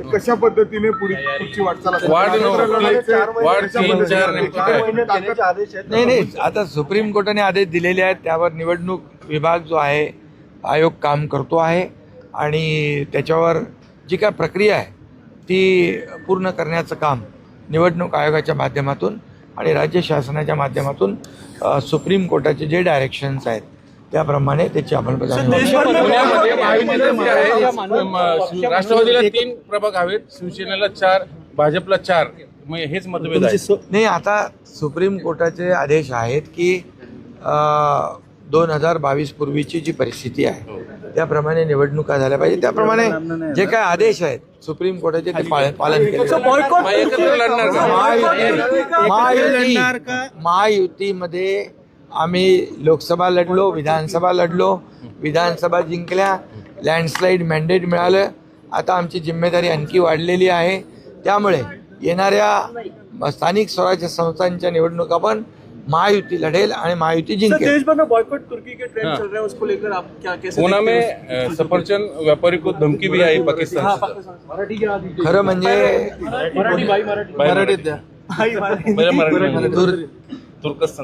तर कशा पद्धतीने पुढे पुढची वाटचाल असेल? वाढ एकत्र नको. लढायचे, वाढ कशा तीन, पद्धतीने चार, नाही नाही. आता सुप्रीम कोर्टाने आदेश दिलेले आहेत. त्यावर निवडणूक विभाग जो आहे आयोग काम करतो आहे. आणि त्याच्यावर जी काय प्रक्रिया आहे ती पूर्ण करण्याचं काम निवडणूक आयोगाच्या माध्यमातून आणि राज्य शासनाच्या माध्यमातून अ, सुप्रीम कोर्टाचे जे डायरेक्शन्स आहेत त्याप्रमाणे त्याची अंमलबजावणी राष्ट्रवादीला तीन प्रभाग हवेत शिवसेनेला चार भाजपला चार. हेच मतभेद आहे नाही आता सुप्रीम कोर्टाचे आदेश आहेत की दोन हजार बावीस पूर्वीची जी परिस्थिती आहे त्याप्रमाणे निवडणुका झाल्या पाहिजे. त्याप्रमाणे जे काय आदेश आहेत सुप्रीम कोर्टाचे ते पालन पालन केले महायुती महायुतीमध्ये आम्ही लोकसभा लढलो विधानसभा लढलो विधानसभा जिंकल्या लँडस्लाईड मॅन्डेट मिळालं. आता आमची जिम्मेदारी आणखी वाढलेली आहे. त्यामुळे येणाऱ्या स्थानिक स्वराज्य संस्थांच्या निवडणुका पण महायुती लढेल आणि महायुती जिंकेल. देश भर में बॉयकॉट तुर्की के ट्रेंड हाँ। चल रहे हैं उसको लेकर आप क्या कैसे पुणे देखते में हैं? अ, सफरचंद व्यापारी को धमकी भी आई पाकिस्तान खरं म्हणजे मराठीत मराठी। तुर्कस्तान